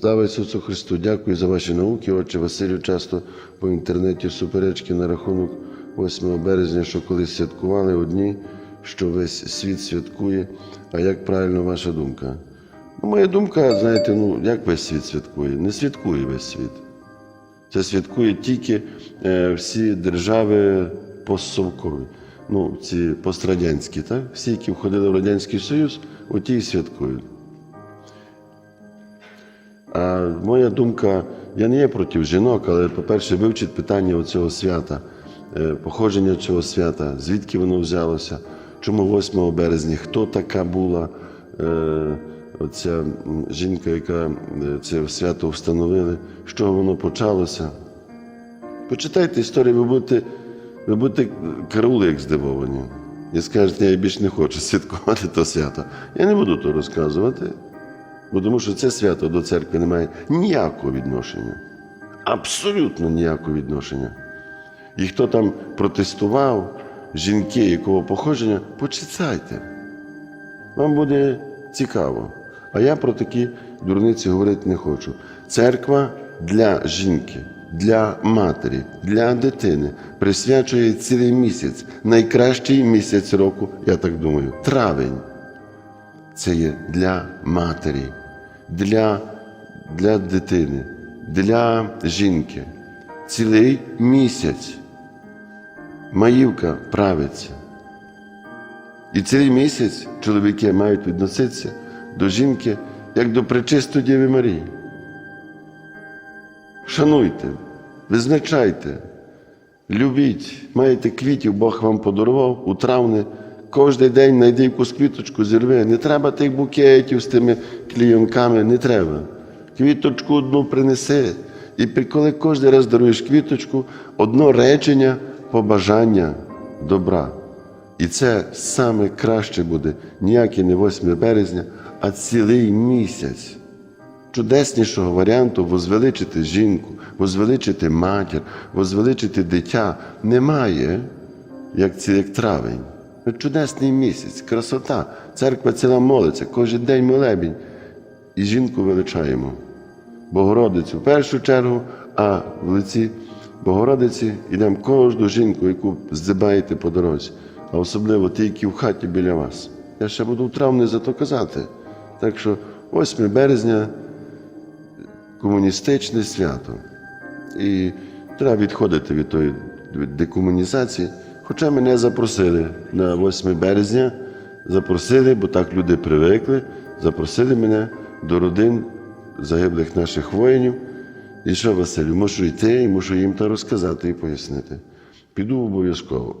Слава Ісусу Христу! Дякую за ваші науки. Отче Василю, часто по інтернеті суперечки на рахунок 8 березня, що колись святкували одні, що весь світ святкує. А як правильно ваша думка? Ну, моя думка, знаєте, ну як весь світ святкує? Не святкує весь світ. Це святкує тільки е, всі держави постсовкові, ну, ці пострадянські, так? Всі, які входили в Радянський Союз, оті і святкують. А моя думка, я не є проти жінок, але, по-перше, вивчити питання цього свята, е, походження цього свята, звідки воно взялося, чому 8 березня, хто така була е, оця жінка, яка е, це свято встановили, з чого воно почалося. Почитайте історію, ви будете, ви будете караули, як здивовані. І скажете, я більше не хочу святкувати то свято. Я не буду то розказувати. Бо тому що це свято до церкви не має ніякого відношення. Абсолютно ніякого відношення. І хто там протестував, жінки якого походження, почитайте. Вам буде цікаво. А я про такі дурниці говорити не хочу. Церква для жінки, для матері, для дитини присвячує цілий місяць, найкращий місяць року, я так думаю, травень це є для матері, для, для дитини, для жінки. Цілий місяць маївка правиться. І цілий місяць чоловіки мають відноситися до жінки як до пречистої Діви Марії. Шануйте, визначайте, любіть, маєте квітів, Бог вам подарував у травни. Кожен день знайди якусь квіточку, зірви. Не треба тих букетів з тими клійонками, не треба. Квіточку одну принеси. І коли кожен раз даруєш квіточку, одно речення побажання добра. І це саме краще буде ніяке не 8 березня, а цілий місяць. Чудеснішого варіанту возвеличити жінку, возвеличити матір, возвеличити дитя немає, як, як травень. Чудесний місяць, красота. Церква ціла молиться, кожен день молебінь. І жінку величаємо. Богородицю в першу чергу, а в лиці Богородиці йдемо кожну жінку, яку здибаєте по дорозі, а особливо ті, які в хаті біля вас. Я ще буду в травні за то казати. Так що 8 березня комуністичне свято. І треба відходити від тої декомунізації. Хоча мене запросили на 8 березня, запросили, бо так люди привикли, запросили мене до родин загиблих наших воїнів. І що, Василю, мушу йти і мушу їм та розказати і пояснити. Піду обов'язково.